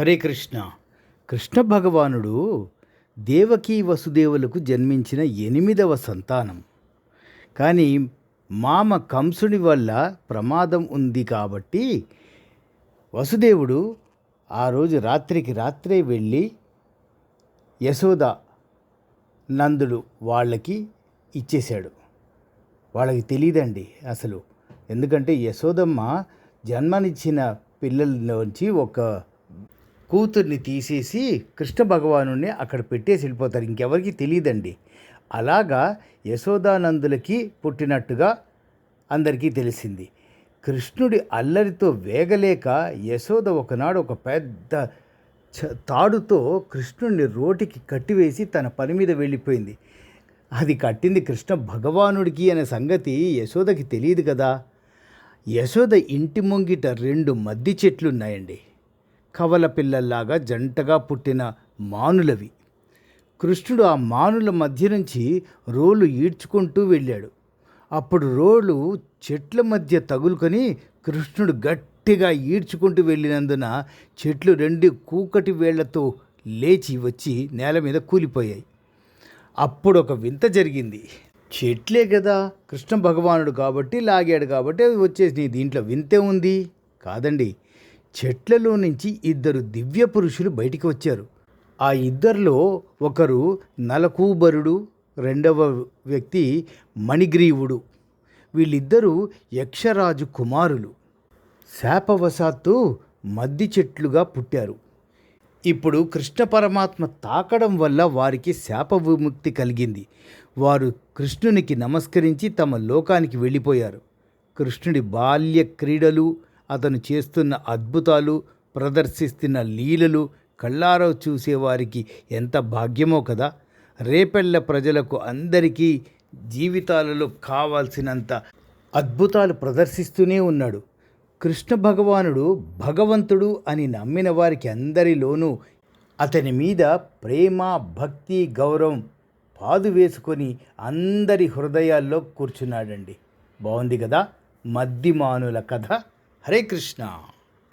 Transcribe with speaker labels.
Speaker 1: హరే కృష్ణ. కృష్ణ భగవానుడు దేవకీ వసుదేవులకు జన్మించిన ఎనిమిదవ సంతానం. కానీ మామ కంసుడి వల్ల ప్రమాదం ఉంది కాబట్టి వసుదేవుడు ఆ రోజు రాత్రికి రాత్రే వెళ్ళి యశోద నందుడు వాళ్ళకి ఇచ్చేశాడు. వాళ్ళకి తెలియదండి అసలు. ఎందుకంటే యశోదమ్మ జన్మనిచ్చిన పిల్లల్లోంచి ఒక కూతుర్ని తీసేసి కృష్ణ భగవాను అక్కడ పెట్టేసి వెళ్ళిపోతారు. ఇంకెవరికి తెలియదండి. అలాగా యశోదానందులకి పుట్టినట్టుగా అందరికీ తెలిసింది. కృష్ణుడి అల్లరితో వేగలేక యశోద ఒకనాడు ఒక పెద్ద చ- తాడుతో కృష్ణుడిని రోటికి కట్టివేసి తన పని మీద వెళ్ళిపోయింది. అది కట్టింది కృష్ణ భగవానుడికి అనే సంగతి యశోదకి తెలియదు కదా. యశోద ఇంటి ముంగిట రెండు మద్ది చెట్లు ఉన్నాయండి కవల పిల్లల్లాగా జంటగా పుట్టిన మానులవి. కృష్ణుడు ఆ మానుల మధ్య నుంచి రోలు ఈడ్చుకుంటూ వెళ్ళాడు. అప్పుడు రోలు చెట్ల మధ్య తగులుకొని కృష్ణుడు గట్టిగా ఈడ్చుకుంటూ వెళ్ళినందున చెట్లు రెండు కూకటి వేళ్ళతో లేచి వచ్చి నేల మీద కూలిపోయాయి. అప్పుడు ఒక వింత జరిగింది. చెట్లే కదా కృష్ణ భగవానుడు కాబట్టి లాగాడు కాబట్టి అవి వచ్చేసి దీంట్లో వింతే ఉంది. కాదండి చెట్లలో నుంచి ఇద్దరు దివ్య పురుషులు బయటికి వచ్చారు. ఆ ఇద్దరిలో ఒకరు నలకూబరుడు రెండవ వ్యక్తి మణిగ్రీవుడు. వీళ్ళిద్దరూ యక్షరాజు కుమారులు. శాపవశాత్తు మద్ది చెట్లుగా పుట్టారు. ఇప్పుడు కృష్ణ పరమాత్మ తాకడం వల్ల వారికి శాప విముక్తి కలిగింది. వారు కృష్ణునికి నమస్కరించి తమ లోకానికి వెళ్ళిపోయారు. కృష్ణుడి బాల్య క్రీడలు అతను చేస్తున్న అద్భుతాలు ప్రదర్శిస్తున్న లీలలు కళ్ళారో చూసేవారికి ఎంత భాగ్యమో కదా. రేపెళ్ళ ప్రజలకు అందరికీ జీవితాలలో కావాల్సినంత అద్భుతాలు ప్రదర్శిస్తూనే ఉన్నాడు. కృష్ణ భగవానుడు భగవంతుడు అని నమ్మిన వారికి అందరిలోనూ అతని మీద ప్రేమ భక్తి గౌరవం పాదు వేసుకొని అందరి హృదయాల్లో కూర్చున్నాడండి. బాగుంది కదా? మద్దిమానుల కథ. హరే కృష్ణ